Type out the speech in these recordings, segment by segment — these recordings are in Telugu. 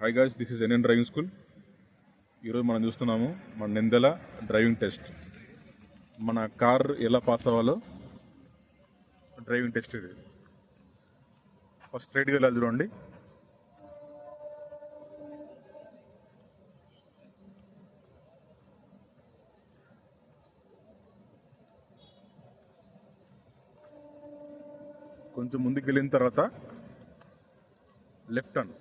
Hi guys this is NN driving school ఈరోజు మనం చూస్తున్నాము మన నిందెల డ్రైవింగ్ టెస్ట్. మన కార్ ఎలా పాస్ అవ్వాలో డ్రైవింగ్ టెస్ట్ ఇది. ఫస్ట్ స్ట్రైట్గా వెళ్ళాలి చూడండి. కొంచెం ముందుకు వెళ్ళిన తర్వాత left and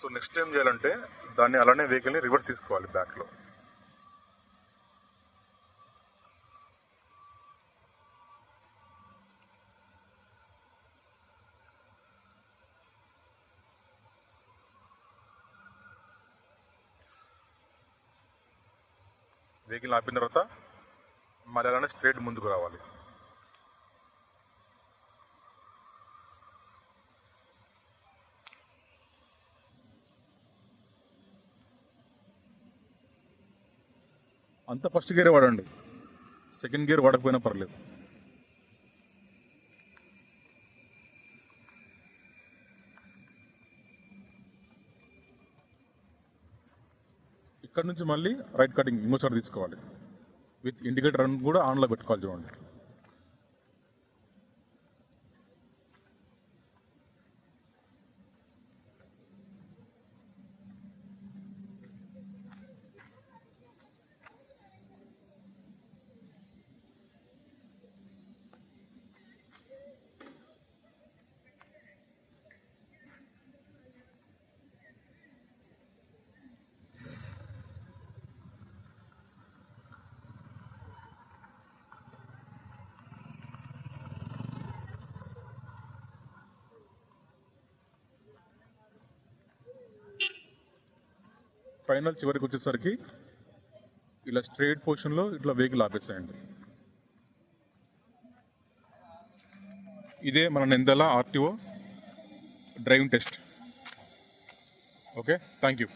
so next time చేయాలంటే దాన్ని అలానే వెహికల్ని రివర్స్ తీసుకోవాలి బ్యాక్లో వెహికల్ ఆపిన తర్వాత మళ్ళీ అలానే స్ట్రేట్ ముందుకు రావాలి. అంత ఫస్ట్ గేరే వాడండి. సెకండ్ గేర్ వాడకపోయినా పర్లేదు. ఇక్కడ నుంచి మళ్ళీ రైట్ కటింగ్ ఇంకోసారి తీసుకోవాలి. విత్ ఇండికేటర్ రన్ కూడా ఆన్లో పెట్టుకోవాలి చూడండి. ఫైనల్ చివరికి వచ్చేసరికి ఇలా స్ట్రైట్ పొజిషన్లో ఇట్లా వెహికల్ ఆపేసేయండి. ఇదే మన నిందల RTO driving test. Okay? Thank you